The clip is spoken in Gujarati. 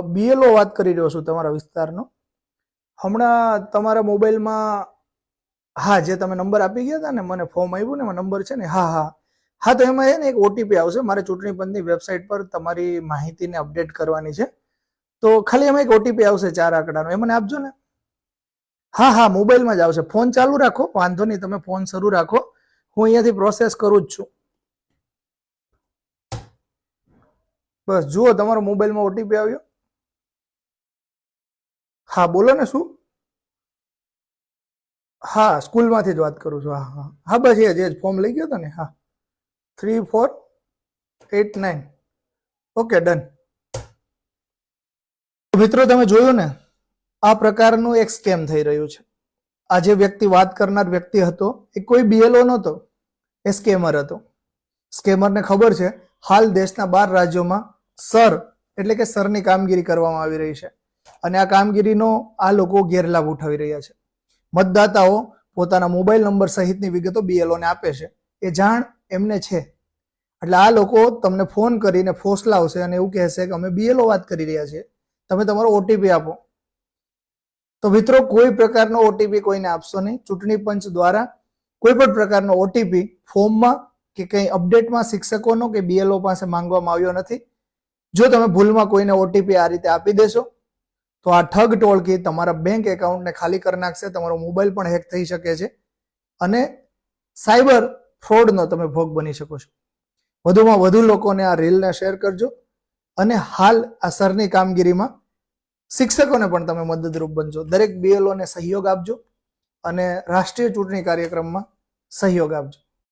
બીએલઓ વાત કરી રહ્યો છું તમારા વિસ્તારનો. હમણાં તમારા મોબાઈલમાં, હા, જે તમે નંબર આપી ગયા હતા ને, મને ફોર્મ આવ્યું ને, એમાં નંબર છે ને, હા હા. હા, તો એમાં છે ને એક ઓટીપી આવશે, મારે ચૂંટણી પંચની વેબસાઇટ પર તમારી માહિતીને અપડેટ કરવાની છે. તો ખાલી એમાં એક ઓટીપી આવશે ચાર આંકડાનો, એ મને આપજો ને. હા હા, મોબાઈલમાં જ આવશે. ફોન ચાલુ રાખો, વાંધો નહીં, તમે ફોન શરૂ રાખો. હું અહીંયાથી પ્રોસેસ કરું જ છું. બસ, જુઓ, તમારો મોબાઈલમાં ઓટીપી આવ્યો. હા, બોલો ને શું? હા, સ્કૂલમાંથી જ વાત કરું છું. હા હા. હા, બસ એ જ ફોર્મ લઈ ગયો હતો ને? હા. Three, four, eight, nine. Okay, done. મિત્રો, તમે જોયું ને, આ પ્રકારનું એક સ્કેમ થઈ રહ્યું છે. આ જે વ્યક્તિ વાત કરનાર વ્યક્તિ હતો, એ કોઈ બીએલઓ નહોતો. એ સ્કેમર હતો. સ્કેમરને ખબર છે, હાલ દેશના બાર રાજ્યોમાં સર, એટલે કે સરની કામગીરી કરવામાં આવી રહી છે. અને આ કામગીરીનો આ લોકો ગેરલાભ ઉઠાવી રહ્યા છે. મતદાતાઓ પોતાના મોબાઈલ નંબર સહિતની વિગતો બીએલઓને આપે છે. એ જાણ એમને છે. એટલે આ લોકો તમને ફોન કરીને ફોસલાવશે અને એવું કહેશે કે અમે બીએલઓ વાત કરી રહ્યા છીએ. તમે તમારો ઓટીપી આપો. તો મિત્રો, કોઈ પ્રકારનો ઓટીપી કોઈને આપશો નહીં. ચૂંટણી પંચ દ્વારા કોઈ પણ પ્રકારનો ઓટીપી ફોર્મમાં કે કંઈ અપડેટમાં શિક્ષકોનો કે બીએલઓ પાસે માંગવામાં આવ્યો નથી. જો તમે ભૂલમાં કોઈને ઓટીપી આ રીતે આપી દેશો તો આ ઠગ ટોળકી તમારા બેંક એકાઉન્ટને ખાલી કરી નાખશે, તમારો મોબાઈલ પણ હેક થઈ શકે છે. અને સાયબર ફ્રોડનો તમે ભોગ બની શકો છો. વધુમાં વધુ લોકોને આ રીલને શેર કરજો. અને હાલ આ સરની કામગીરીમાં શિક્ષકોને પણ તમે મદદરૂપ બનજો. દરેક બીએલઓને સહયોગ આપજો અને રાષ્ટ્રીય ચૂંટણી કાર્યક્રમમાં સહયોગ આપજો.